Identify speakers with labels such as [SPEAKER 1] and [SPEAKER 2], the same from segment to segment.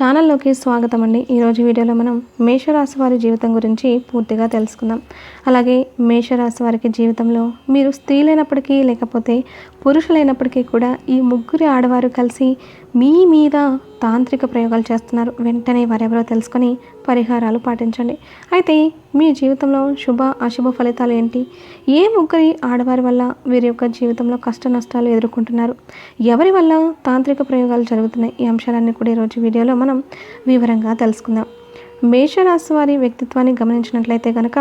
[SPEAKER 1] ఛానల్లోకి స్వాగతం అండి ఈరోజు వీడియోలో మనం మేషరాశి వారి జీవితం గురించి పూర్తిగా తెలుసుకుందాం. అలాగే మేషరాశి వారికి జీవితంలో మీరు స్త్రీలైనప్పటికీ లేకపోతే పురుషులైనప్పటికీ కూడా ఈ ముగ్గురి ఆడవారు కలిసి మీ మీద తాంత్రిక ప్రయోగాలు చేస్తున్నారు. వెంటనే వారెవరో తెలుసుకొని పరిహారాలు పాటించండి. అయితే మీ జీవితంలో శుభ అశుభ ఫలితాలు ఏంటి? ఏ ముగ్గురి ఆడవారి వల్ల వీరి యొక్క జీవితంలో కష్ట నష్టాలు ఎదుర్కొంటున్నారు? ఎవరి వల్ల తాంత్రిక ప్రయోగాలు జరుగుతున్నాయి? ఈ అంశాలన్నీ కూడా ఈరోజు వీడియోలో మనం వివరంగా తెలుసుకుందాం. మేషరాశి వారి వ్యక్తిత్వాన్ని గమనించినట్లయితే కనుక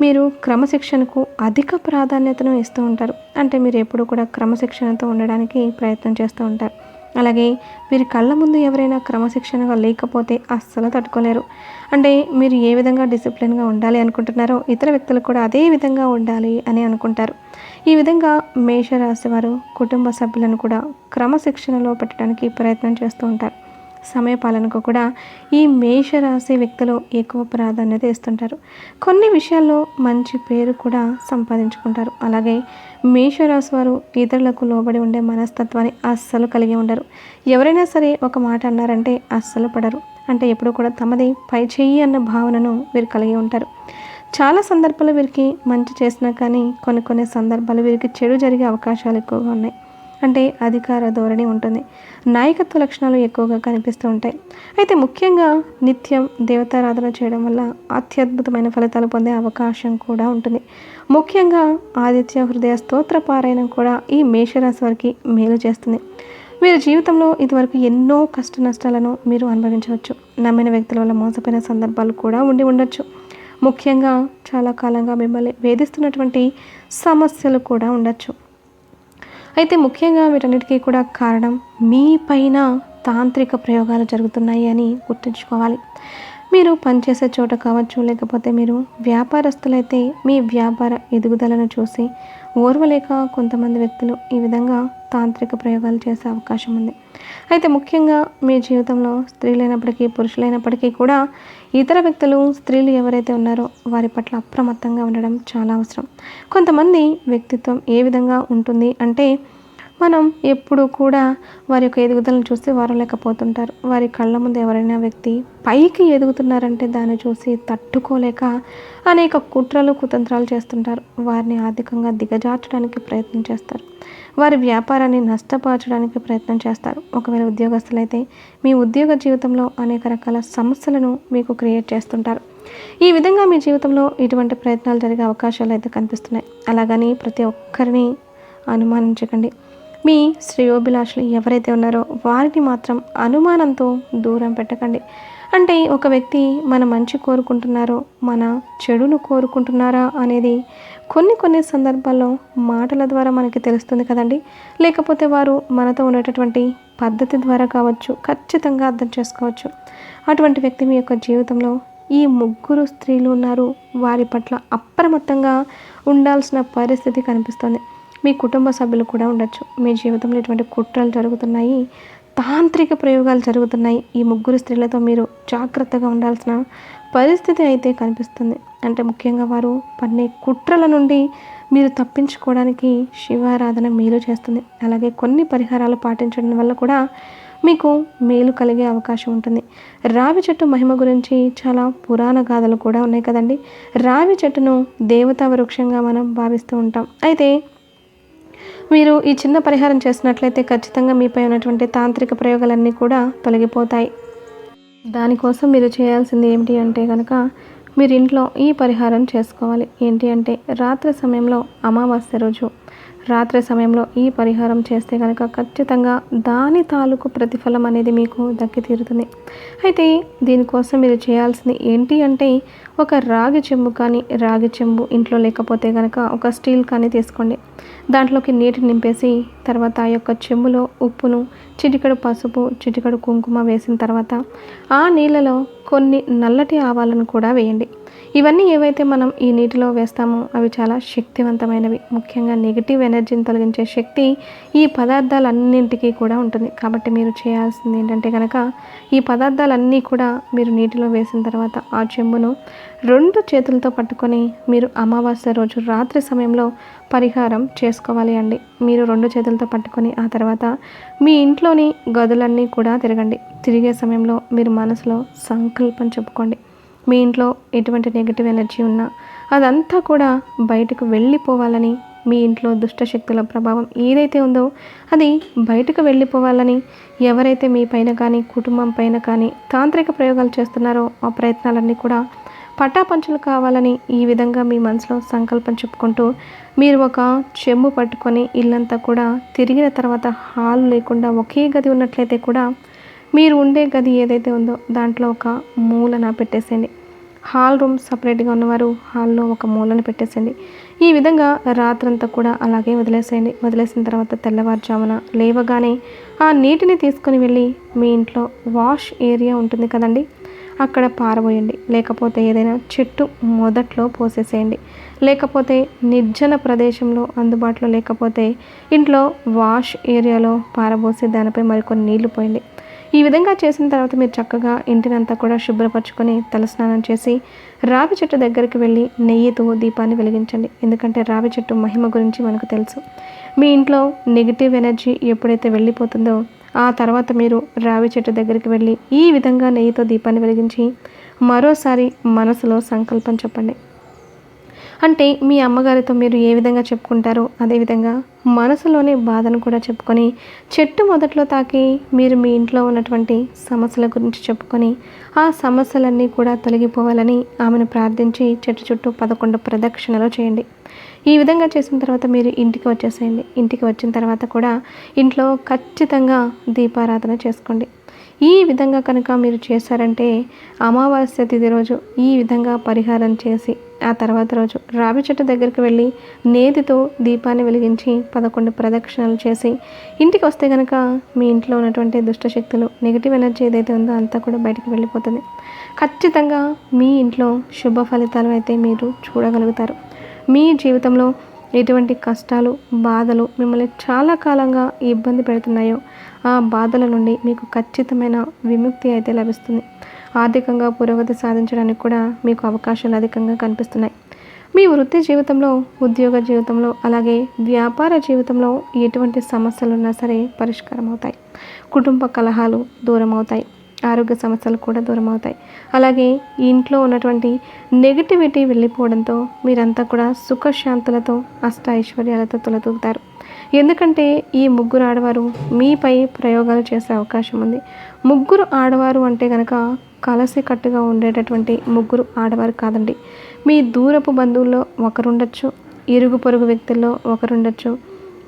[SPEAKER 1] మీరు క్రమశిక్షణకు అధిక ప్రాధాన్యతను ఇస్తూ ఉంటారు. అంటే మీరు ఎప్పుడూ కూడా క్రమశిక్షణతో ఉండడానికి ప్రయత్నం చేస్తూ ఉంటారు. అలాగే వీరి కళ్ళ ముందు ఎవరైనా క్రమశిక్షణగా లేకపోతే అస్సలు తట్టుకోలేరు. అంటే మీరు ఏ విధంగా డిసిప్లిన్గా ఉండాలి అనుకుంటున్నారో ఇతర వ్యక్తులు కూడా అదే విధంగా ఉండాలి అని అనుకుంటారు. ఈ విధంగా మేషరాశి వారు కుటుంబ సభ్యులను కూడా క్రమశిక్షణలో పెట్టడానికి ప్రయత్నం చేస్తూ ఉంటారు. సమయపాలనకు కూడా ఈ మేషరాశి వ్యక్తులు ఎక్కువ ప్రాధాన్యత ఇస్తుంటారు. కొన్ని విషయాల్లో మంచి పేరు కూడా సంపాదించుకుంటారు. అలాగే మేషరాశి వారు ఇతరులకు లోబడి ఉండే మనస్తత్వాన్ని అస్సలు కలిగి ఉండరు. ఎవరైనా సరే ఒక మాట అన్నారంటే అస్సలు పడరు. అంటే ఎప్పుడు కూడా తమది పై చెయ్యి అన్న భావనను వీరు కలిగి ఉంటారు. చాలా సందర్భాలు వీరికి మంచి చేసినా కానీ కొన్ని కొన్ని సందర్భాలు వీరికి చెడు జరిగే అవకాశాలు ఎక్కువగా ఉన్నాయి. అంటే అధికార ధోరణి ఉంటుంది. నాయకత్వ లక్షణాలు ఎక్కువగా కనిపిస్తూ ఉంటాయి. అయితే ముఖ్యంగా నిత్యం దేవతారాధన చేయడం వల్ల అత్యద్భుతమైన ఫలితాలు పొందే అవకాశం కూడా ఉంటుంది. ముఖ్యంగా ఆదిత్య హృదయ స్తోత్ర పారాయణం కూడా ఈ మేషరాశి వారికి మేలు చేస్తుంది. మీరు జీవితంలో ఇదివరకు ఎన్నో కష్ట నష్టాలను మీరు అనుభవించవచ్చు. నమ్మిన వ్యక్తుల వల్ల మోసపోయిన సందర్భాలు కూడా ఉండి ఉండొచ్చు. ముఖ్యంగా చాలా కాలంగా మిమ్మల్ని వేధిస్తున్నటువంటి సమస్యలు కూడా ఉండొచ్చు. అయితే ముఖ్యంగా వీటన్నిటికీ కూడా కారణం మీ పైన తాంత్రిక ప్రయోగాలు జరుగుతున్నాయి అని గుర్తుంచుకోవాలి. మీరు పనిచేసే చోట కావచ్చు లేకపోతే మీరు వ్యాపారస్తులైతే మీ వ్యాపార ఎదుగుదలను చూసి ఓర్వలేక కొంతమంది వ్యక్తులు ఈ విధంగా తాంత్రిక ప్రయోగాలు చేసే అవకాశం ఉంది. అయితే ముఖ్యంగా మీ జీవితంలో స్త్రీలైనప్పటికీ పురుషులైనప్పటికీ కూడా ఇతర వ్యక్తులు స్త్రీలు ఎవరైతే ఉన్నారో వారి పట్ల అప్రమత్తంగా ఉండడం చాలా అవసరం. కొంతమంది వ్యక్తిత్వం ఏ విధంగా ఉంటుంది అంటే మనం ఎప్పుడు కూడా వారి యొక్క ఎదుగుదలను చూసి వారలేకపోతుంటారు. వారి కళ్ళ ముందు ఎవరైనా వ్యక్తి పైకి ఎదుగుతున్నారంటే దాన్ని చూసి తట్టుకోలేక అనేక కుట్రలు కుతంత్రాలు చేస్తుంటారు. వారిని ఆర్థికంగా దిగజార్చడానికి ప్రయత్నం చేస్తారు. వారి వ్యాపారాన్ని నష్టపరచడానికి ప్రయత్నం చేస్తారు. ఒకవేళ ఉద్యోగస్తులైతే మీ ఉద్యోగ జీవితంలో అనేక రకాల సమస్యలను మీకు క్రియేట్ చేస్తుంటారు. ఈ విధంగా మీ జీవితంలో ఇటువంటి ప్రయత్నాలు జరిగే అవకాశాలు అయితే కనిపిస్తున్నాయి. అలాగని ప్రతి ఒక్కరిని అనుమానించకండి. మీ శ్రేయోభిలాషులు ఎవరైతే ఉన్నారో వారిని మాత్రం అనుమానంతో దూరం పెట్టకండి. అంటే ఒక వ్యక్తి మన మంచి కోరుకుంటున్నారో మన చెడును కోరుకుంటున్నారా అనేది కొన్ని కొన్ని సందర్భాల్లో మాటల ద్వారా మనకి తెలుస్తుంది కదండి. లేకపోతే వారు మనతో ఉండేటటువంటి పద్ధతి ద్వారా కావచ్చు ఖచ్చితంగా అర్థం చేసుకోవచ్చు. అటువంటి వ్యక్తి మీ యొక్క జీవితంలో ఈ ముగ్గురు స్త్రీలు ఉన్నారు. వారి పట్ల అప్రమత్తంగా ఉండాల్సిన పరిస్థితి కనిపిస్తుంది. మీ కుటుంబ సభ్యులు కూడా ఉండొచ్చు. మీ జీవితంలో ఇటువంటి కుట్రలు జరుగుతున్నాయి. తాంత్రిక ప్రయోగాలు జరుగుతున్నాయి. ఈ ముగ్గురు స్త్రీలతో మీరు జాగ్రత్తగా ఉండాల్సిన పరిస్థితి అయితే కనిపిస్తుంది. అంటే ముఖ్యంగా వారు పన్నే కుట్రల నుండి మీరు తప్పించుకోవడానికి శివారాధన మేలు చేస్తుంది. అలాగే కొన్ని పరిహారాలు పాటించడం వల్ల కూడా మీకు మేలు కలిగే అవకాశం ఉంటుంది. రావి చెట్టు మహిమ గురించి చాలా పురాణ గాథలు కూడా ఉన్నాయి కదండి. రావి చెట్టును దేవతా వృక్షంగా మనం భావిస్తూ ఉంటాం. అయితే మీరు ఈ చిన్న పరిహారం చేసినట్లయితే ఖచ్చితంగా మీపై ఉన్నటువంటి తాంత్రిక ప్రయోగాలన్నీ కూడా తొలగిపోతాయి. దానికోసం మీరు చేయాల్సింది ఏమిటి అంటే కనుక మీరు ఇంట్లో ఈ పరిహారం చేసుకోవాలి. ఏంటి అంటే రాత్రి సమయంలో అమావాస్య రోజు. రాత్రి సమయంలో ఈ పరిహారం చేస్తే కనుక ఖచ్చితంగా దాని తాలూకు ప్రతిఫలం అనేది మీకు దక్కి తీరుతుంది. అయితే దీనికోసం మీరు చేయాల్సింది ఏంటి అంటే ఒక రాగి చెంబు కానీ రాగి చెంబు ఇంట్లో లేకపోతే కనుక ఒక స్టీల్ కానీ తీసుకోండి. దాంట్లోకి నీటిని నింపేసి తర్వాత ఆ యొక్క చెంబులో ఉప్పును చిటికడు పసుపు చిటికడు కుంకుమ వేసిన తర్వాత ఆ నీళ్ళలో కొన్ని నల్లటి ఆవాలను కూడా వేయండి. ఇవన్నీ ఏవైతే మనం ఈ నీటిలో వేస్తామో అవి చాలా శక్తివంతమైనవి. ముఖ్యంగా నెగిటివ్ ఎనర్జీని తొలగించే శక్తి ఈ పదార్థాలన్నింటికీ కూడా ఉంటుంది. కాబట్టి మీరు చేయాల్సింది ఏంటంటే కనుక ఈ పదార్థాలన్నీ కూడా మీరు నీటిలో వేసిన తర్వాత ఆ చెంబును రెండు చేతులతో పట్టుకొని మీరు అమావాస్య రోజు రాత్రి సమయంలో పరిహారం చేసుకోవాలి అండి. మీరు రెండు చేతులతో పట్టుకొని ఆ తర్వాత మీ ఇంట్లోని గదులన్నీ కూడా తిరగండి. తిరిగే సమయంలో మీరు మనసులో సంకల్పం చెప్పుకోండి. మీ ఇంట్లో ఎటువంటి నెగిటివ్ ఎనర్జీ ఉన్నా అదంతా కూడా బయటకు వెళ్ళిపోవాలని మీ ఇంట్లో దుష్టశక్తుల ప్రభావం ఏదైతే ఉందో అది బయటకు వెళ్ళిపోవాలని ఎవరైతే మీ పైన కానీ కుటుంబం పైన కానీ తాంత్రిక ప్రయోగాలు చేస్తున్నారో ఆ ప్రయత్నాలన్నీ కూడా పటాపంచులు కావాలని ఈ విధంగా మీ మనసులో సంకల్పం చెప్పుకుంటూ మీరు ఒక చెంబు పట్టుకొని ఇల్లంతా కూడా తిరిగిన తర్వాత హాల్ లేకుండా ఒకే గది ఉన్నట్లయితే కూడా మీరు ఉండే గది ఏదైతే ఉందో దాంట్లో ఒక మూలన పెట్టేసేయండి. హాల్ రూమ్ సపరేట్గా ఉన్నవారు హాల్లో ఒక మూలను పెట్టేసేయండి. ఈ విధంగా రాత్రంతా కూడా అలాగే వదిలేసేయండి. వదిలేసిన తర్వాత తెల్లవారుజామున లేవగానే ఆ నీటిని తీసుకొని వెళ్ళి మీ ఇంట్లో వాష్ ఏరియా ఉంటుంది కదండి అక్కడ పారబోయండి. లేకపోతే ఏదైనా చెట్టు మొదట్లో పోసేసేయండి. లేకపోతే నిర్జన ప్రదేశంలో అందుబాటులో లేకపోతే ఇంట్లో వాష్ ఏరియాలో పారబోసి దానిపై మరికొన్ని నీళ్ళు పోయండి. ఈ విధంగా చేసిన తర్వాత మీరు చక్కగా ఇంటినంతా కూడా శుభ్రపరచుకొని తలస్నానం చేసి రావి చెట్టు దగ్గరికి వెళ్ళి నెయ్యితో దీపాన్ని వెలిగించండి. ఎందుకంటే రావి చెట్టు మహిమ గురించి మనకు తెలుసు. మీ ఇంట్లో నెగిటివ్ ఎనర్జీ ఎప్పుడైతే వెళ్ళిపోతుందో ఆ తర్వాత మీరు రావి చెట్టు దగ్గరికి వెళ్ళి ఈ విధంగా నెయ్యితో దీపాన్ని వెలిగించి మరోసారి మనసులో సంకల్పం చెప్పండి. అంటే మీ అమ్మగారితో మీరు ఏ విధంగా చెప్పుకుంటారో అదేవిధంగా మనసులోనే బాధను కూడా చెప్పుకొని చెట్టు మొదట్లో తాకి మీరు మీ ఇంట్లో ఉన్నటువంటి సమస్యల గురించి చెప్పుకొని ఆ సమస్యలన్నీ కూడా తొలగిపోవాలని ఆమెను ప్రార్థించి చెట్టు చుట్టూ పదకొండు ప్రదక్షిణలు చేయండి. ఈ విధంగా చేసిన తర్వాత మీరు ఇంటికి వచ్చేసేయండి. ఇంటికి వచ్చిన తర్వాత కూడా ఇంట్లో ఖచ్చితంగా దీపారాధన చేసుకోండి. ఈ విధంగా కనుక మీరు చేశారంటే అమావాస్య తిథి రోజు ఈ విధంగా పరిహారం చేసి ఆ తర్వాత రోజు రావి చెట్టు దగ్గరికి వెళ్ళి నేతితో దీపాన్ని వెలిగించి పదకొండు ప్రదక్షిణలు చేసి ఇంటికి వస్తే కనుక మీ ఇంట్లో ఉన్నటువంటి దుష్టశక్తులు నెగిటివ్ ఎనర్జీ ఏదైతే ఉందో అంతా కూడా బయటికి వెళ్ళిపోతుంది. ఖచ్చితంగా మీ ఇంట్లో శుభ ఫలితాలు అయితే మీరు చూడగలుగుతారు. మీ జీవితంలో ఎటువంటి కష్టాలు బాధలు మిమ్మల్ని చాలా కాలంగా ఇబ్బంది పెడుతున్నాయో ఆ బాధల నుండి మీకు ఖచ్చితమైన విముక్తి అయితే లభిస్తుంది. ఆర్థికంగా పురోగతి సాధించడానికి కూడా మీకు అవకాశాలు అధికంగా కనిపిస్తున్నాయి. మీ వృత్తి జీవితంలో ఉద్యోగ జీవితంలో అలాగే వ్యాపార జీవితంలో ఎటువంటి సమస్యలు ఉన్నా సరే పరిష్కారం అవుతాయి కుటుంబ కలహాలు దూరం అవుతాయి ఆరోగ్య సమస్యలు కూడా దూరం అవుతాయి అలాగే ఇంట్లో ఉన్నటువంటి నెగిటివిటీ వెళ్ళిపోవడంతో మీరంతా కూడా సుఖశాంతులతో అష్ట ఐశ్వర్యాలతో తొలతూగుతారు ఎందుకంటే ఈ ముగ్గురు ఆడవారు మీపై ప్రయోగాలు చేసే అవకాశం ఉంది. ముగ్గురు ఆడవారు అంటే కనుక కలసి కట్టుగా ఉండేటటువంటి ముగ్గురు ఆడవారు కాదండి. మీ దూరపు బంధువుల్లో ఒకరుండొచ్చు ఇరుగు పొరుగు వ్యక్తుల్లో ఒకరుండొచ్చు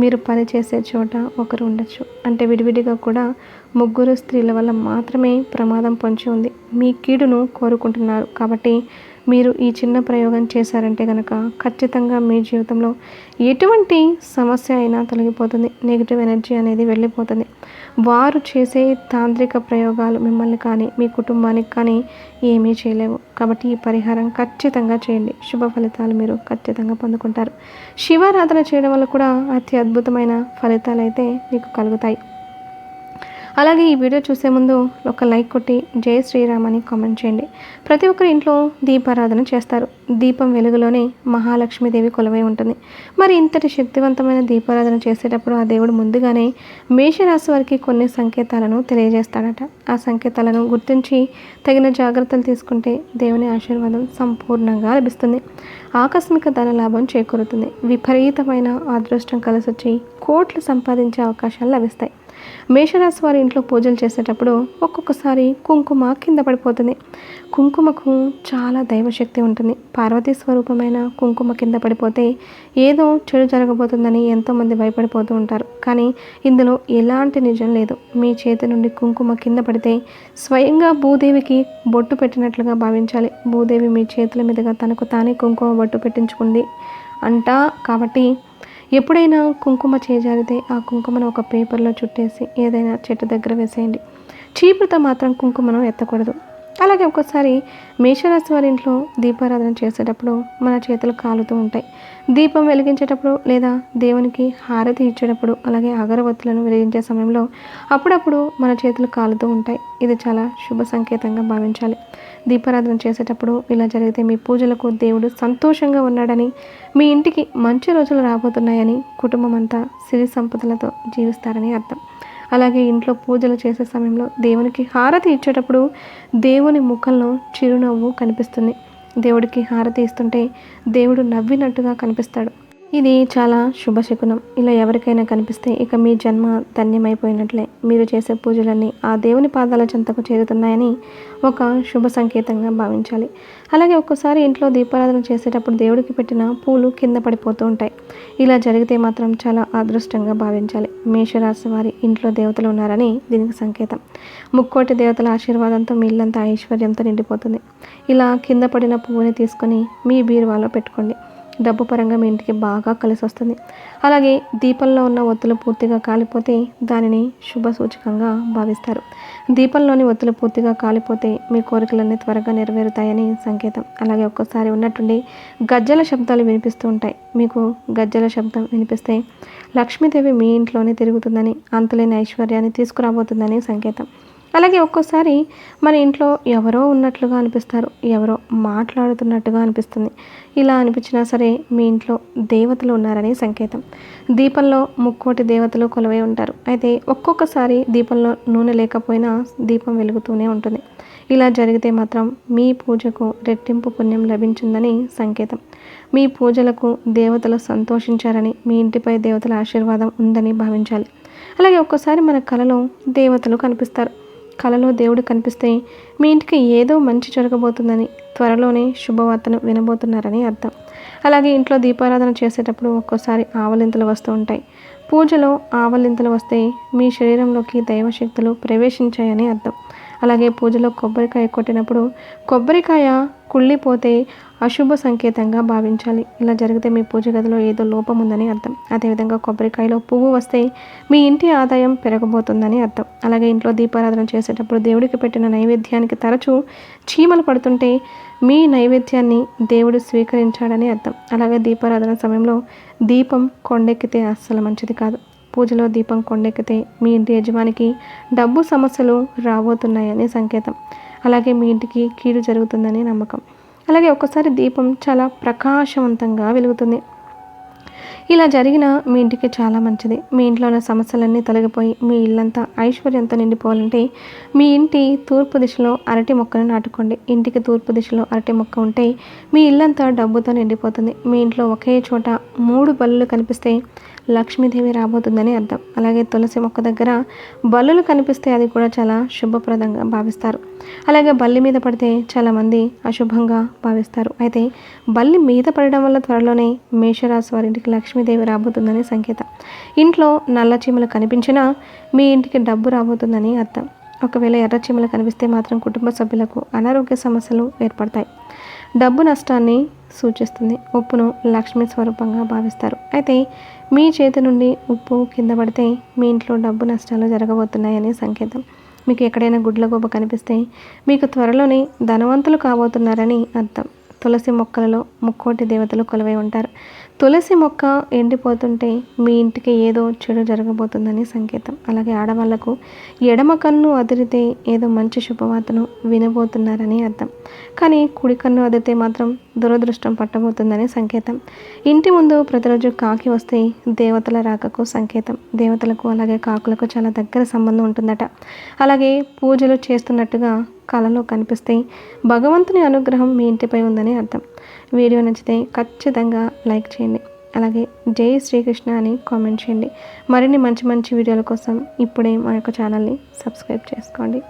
[SPEAKER 1] మీరు పని చేసే చోట ఒకరు ఉండొచ్చు అంటే విడివిడిగా కూడా ముగ్గురు స్త్రీల వల్ల మాత్రమే ప్రమాదం పొంచి ఉంది. మీ కీడును కోరుకుంటున్నారు కాబట్టి మీరు ఈ చిన్న ప్రయోగం చేశారంటే కనుక ఖచ్చితంగా మీ జీవితంలో ఎటువంటి సమస్య అయినా తొలగిపోతుంది. నెగిటివ్ ఎనర్జీ అనేది వెళ్ళిపోతుంది. వారు చేసే తాంత్రిక ప్రయోగాలు మిమ్మల్ని కానీ మీ కుటుంబానికి కానీ ఏమీ చేయలేవు. కాబట్టి ఈ పరిహారం ఖచ్చితంగా చేయండి. శుభ ఫలితాలు మీరు ఖచ్చితంగా పొందుకుంటారు. శివారాధన చేయడం వల్ల కూడా అతి అద్భుతమైన ఫలితాలు అయితే మీకు కలుగుతాయి. అలాగే ఈ వీడియో చూసే ముందు ఒక లైక్ కొట్టి జై శ్రీరామ్ అని కామెంట్ చేయండి. ప్రతి ఒక్కరి ఇంట్లో దీపారాధన చేస్తారు. దీపం వెలుగులోనే మహాలక్ష్మీదేవి కొలవై ఉంటుంది. మరి ఇంతటి శక్తివంతమైన దీపారాధన చేసేటప్పుడు ఆ దేవుడు ముందుగానే మేషరాశి వారికి కొన్ని సంకేతాలను తెలియజేస్తాడట. ఆ సంకేతాలను గుర్తించి తగిన జాగ్రత్తలు తీసుకుంటే దేవుని ఆశీర్వాదం సంపూర్ణంగా లభిస్తుంది. ఆకస్మిక ధన లాభం చేకూరుతుంది. విపరీతమైన అదృష్టం కలిసి వచ్చి కోట్లు సంపాదించే అవకాశాలు లభిస్తాయి. మేషరాశి వారి ఇంట్లో పూజలు చేసేటప్పుడు ఒక్కొక్కసారి కుంకుమ కింద పడిపోతుంది. కుంకుమకు చాలా దైవశక్తి ఉంటుంది. పార్వతీ స్వరూపమైన కుంకుమ కింద పడిపోతే ఏదో చెడు జరగబోతుందని ఎంతోమంది భయపడిపోతూ ఉంటారు. కానీ ఇందులో ఎలాంటి నిజం లేదు. మీ చేతి నుండి కుంకుమ కింద పడితే స్వయంగా భూదేవికి బొట్టు పెట్టినట్లుగా భావించాలి. భూదేవి మీ చేతుల మీదుగా తనకు తానే కుంకుమ బొట్టు పెట్టించుకుంది అంట కాబట్టి ఎప్పుడైనా కుంకుమ చేజారితే ఆ కుంకుమను ఒక పేపర్లో చుట్టేసి ఏదైనా చెట్టు దగ్గర వేసేయండి. చీపురుతో మాత్రం కుంకుమను ఎత్తకూడదు. అలాగే ఒక్కోసారి మేషరాశి వారి ఇంట్లో దీపారాధన చేసేటప్పుడు మన చేతులు కాలుతూ ఉంటాయి. దీపం వెలిగించేటప్పుడు లేదా దేవునికి హారతి ఇచ్చేటప్పుడు అలాగే అగరవత్తులను వెలిగించే సమయంలో అప్పుడప్పుడు మన చేతులు కాలుతూ ఉంటాయి. ఇది చాలా శుభ సంకేతంగా భావించాలి. దీపారాధన చేసేటప్పుడు ఇలా జరిగితే మీ పూజలకు దేవుడు సంతోషంగా ఉన్నాడని మీ ఇంటికి మంచి రోజులు రాబోతున్నాయని కుటుంబం అంతా సిరి సంపదలతో జీవిస్తారని అర్థం. అలాగే ఇంట్లో పూజలు చేసే సమయంలో దేవునికి హారతి ఇచ్చేటప్పుడు దేవుని ముఖంలో చిరునవ్వు కనిపిస్తుంది. దేవుడికి హారతి ఇస్తుంటే దేవుడు నవ్వినట్టుగా కనిపిస్తాడు. ఇది చాలా శుభశకునం ఇలా ఎవరికైనా కనిపిస్తే ఇక మీ జన్మ ధన్యమైపోయినట్లే. మీరు చేసే పూజలన్నీ ఆ దేవుని పాదాల చెంతకు చేరుతున్నాయని ఒక శుభ సంకేతంగా భావించాలి. అలాగే ఒక్కసారి ఇంట్లో దీపారాధన చేసేటప్పుడు దేవుడికి పెట్టిన పూలు కింద పడిపోతూ ఉంటాయి. ఇలా జరిగితే మాత్రం చాలా అదృష్టంగా భావించాలి. మేషరాశి వారి ఇంట్లో దేవతలు ఉన్నారని దీనికి సంకేతం. ముక్కోటి దేవతల ఆశీర్వాదంతో మీ ఇల్లంతా ఐశ్వర్యంతో నిండిపోతుంది. ఇలా కింద పడిన పువ్వుని తీసుకొని మీ బీరువాలో పెట్టుకోండి. డబ్బు పరంగా మీ ఇంటికి బాగా కలిసి వస్తుంది అలాగే దీపంలో ఉన్న ఒత్తులు పూర్తిగా కాలిపోతే దానిని శుభ సూచకంగా భావిస్తారు. దీపంలోని ఒత్తులు పూర్తిగా కాలిపోతే మీ కోరికలన్నీ త్వరగా నెరవేరుతాయని సంకేతం. అలాగే ఒక్కసారి ఉన్నట్టుండి గజ్జల శబ్దాలు వినిపిస్తూ ఉంటాయి. మీకు గజ్జల శబ్దం వినిపిస్తే లక్ష్మీదేవి మీ ఇంట్లోనే తిరుగుతుందని అంతులేని ఐశ్వర్యాన్ని తీసుకురాబోతుందని సంకేతం. అలాగే ఒక్కోసారి మన ఇంట్లో ఎవరో ఉన్నట్లుగా అనిపిస్తారు ఎవరో మాట్లాడుతున్నట్టుగా అనిపిస్తుంది. ఇలా అనిపించినా సరే మీ ఇంట్లో దేవతలు ఉన్నారని సంకేతం. దీపంలో ముక్కోటి దేవతలు కొలువై ఉంటారు. అయితే ఒక్కొక్కసారి దీపంలో నూనె లేకపోయినా దీపం వెలుగుతూనే ఉంటుంది. ఇలా జరిగితే మాత్రం మీ పూజకు రెట్టింపు పుణ్యం లభించిందని సంకేతం. మీ పూజలకు దేవతలు సంతోషించారని మీ ఇంటిపై దేవతల ఆశీర్వాదం ఉందని భావించాలి. అలాగే ఒక్కోసారి మన కళలో దేవతలు కనిపిస్తారు. కలలో దేవుడు కనిపిస్తే మీ ఇంటికి ఏదో మంచి జరగబోతుందని త్వరలోనే శుభవార్తను వినబోతున్నారని అర్థం. అలాగే ఇంట్లో దీపారాధన చేసేటప్పుడు ఒక్కోసారి ఆవలింతలు వస్తూ ఉంటాయి. పూజలో ఆవలింతలు వస్తే మీ శరీరంలోకి దైవశక్తులు ప్రవేశించాయని అర్థం. అలాగే పూజలో కొబ్బరికాయ కొట్టినప్పుడు కొబ్బరికాయ కుళ్ళిపోతే అశుభ సంకేతంగా భావించాలి. ఇలా జరిగితే మీ పూజ గదిలో ఏదో లోపం ఉందని అర్థం. అదేవిధంగా కొబ్బరికాయలో పువ్వు వస్తే మీ ఇంటి ఆదాయం పెరగబోతుందని అర్థం. అలాగే ఇంట్లో దీపారాధన చేసేటప్పుడు దేవుడికి పెట్టిన నైవేద్యానికి తరచూ చీమలు పడుతుంటే మీ నైవేద్యాన్ని దేవుడు స్వీకరించాడని అర్థం. అలాగే దీపారాధన సమయంలో దీపం కొండెక్కితే అస్సలు మంచిది కాదు. పూజలో దీపం కొండెక్కితే మీ ఇంటి యజమానికి డబ్బు సమస్యలు రాబోతున్నాయని సంకేతం. అలాగే మీ ఇంటికి కీడు జరుగుతుందని నమ్మకం. అలాగే ఒక్కసారి దీపం చాలా ప్రకాశవంతంగా వెలుగుతుంది. ఇలా జరిగిన మీ ఇంటికి చాలా మంచిది. మీ ఇంట్లో ఉన్న సమస్యలన్నీ తొలగిపోయి మీ ఇల్లంతా ఐశ్వర్యంతో నిండిపోవాలంటే మీ ఇంటి తూర్పు దిశలో అరటి మొక్కను నాటుకోండి. ఇంటికి తూర్పు దిశలో అరటి మొక్క ఉంటే మీ ఇల్లంతా డబ్బుతో నిండిపోతుంది. మీ ఇంట్లో ఒకే చోట మూడు బల్లులు కనిపిస్తే లక్ష్మీదేవి రాబోతుందని అర్థం. అలాగే తులసి మొక్క దగ్గర బల్లులు కనిపిస్తే అది కూడా చాలా శుభప్రదంగా భావిస్తారు. అలాగే బల్లి మీద పడితే చాలామంది అశుభంగా భావిస్తారు. అయితే బల్లి మీద పడడం వల్ల త్వరలోనే మేషరాశి వారింటికి లక్ష్మీదేవి రాబోతుందని సంకేతం. ఇంట్లో నల్ల చీమలు కనిపించినా మీ ఇంటికి డబ్బు రాబోతుందని అర్థం. ఒకవేళ ఎర్ర చీమలు కనిపిస్తే మాత్రం కుటుంబ సభ్యులకు అనారోగ్య సమస్యలు ఏర్పడతాయి. డబ్బు నష్టాన్ని సూచిస్తుంది. ఉప్పును లక్ష్మీ స్వరూపంగా భావిస్తారు. అయితే మీ చేతి నుండి ఉప్పు కింద పడితే మీ ఇంట్లో డబ్బు నష్టాలు జరగబోతున్నాయని సంకేతం. మీకు ఎక్కడైనా గుడ్ల గొప్ప కనిపిస్తే మీకు త్వరలోనే ధనవంతులు కాబోతున్నారని అర్థం. తులసి మొక్కలలో ముక్కోటి దేవతలు కొలువై ఉంటారు. తులసి మొక్క ఎండిపోతుంటే మీ ఇంటికి ఏదో చెడు జరగబోతుందని సంకేతం. అలాగే ఆడవాళ్ళకు ఎడమ కన్ను అదిరితే ఏదో మంచి శుభవార్తను వినబోతున్నారని అర్థం. కానీ కుడి కన్ను అదిరితే మాత్రం దురదృష్టం పట్టబోతుందని సంకేతం. ఇంటి ముందు ప్రతిరోజు కాకి వస్తే దేవతల రాకకు సంకేతం. దేవతలకు అలాగే కాకులకు చాలా దగ్గర సంబంధం ఉంటుందట. అలాగే పూజలు చేస్తున్నట్టుగా కళలో కనిపిస్తే భగవంతుని అనుగ్రహం మీ ఇంటిపై ఉందని అర్థం. వీడియో నచ్చితే ఖచ్చితంగా లైక్ చేయండి. అలాగే జై శ్రీకృష్ణ అని కామెంట్ చేయండి. మరిన్ని మంచి మంచి వీడియోల కోసం ఇప్పుడే మా యొక్క ఛానల్ని సబ్స్క్రైబ్ చేసుకోండి.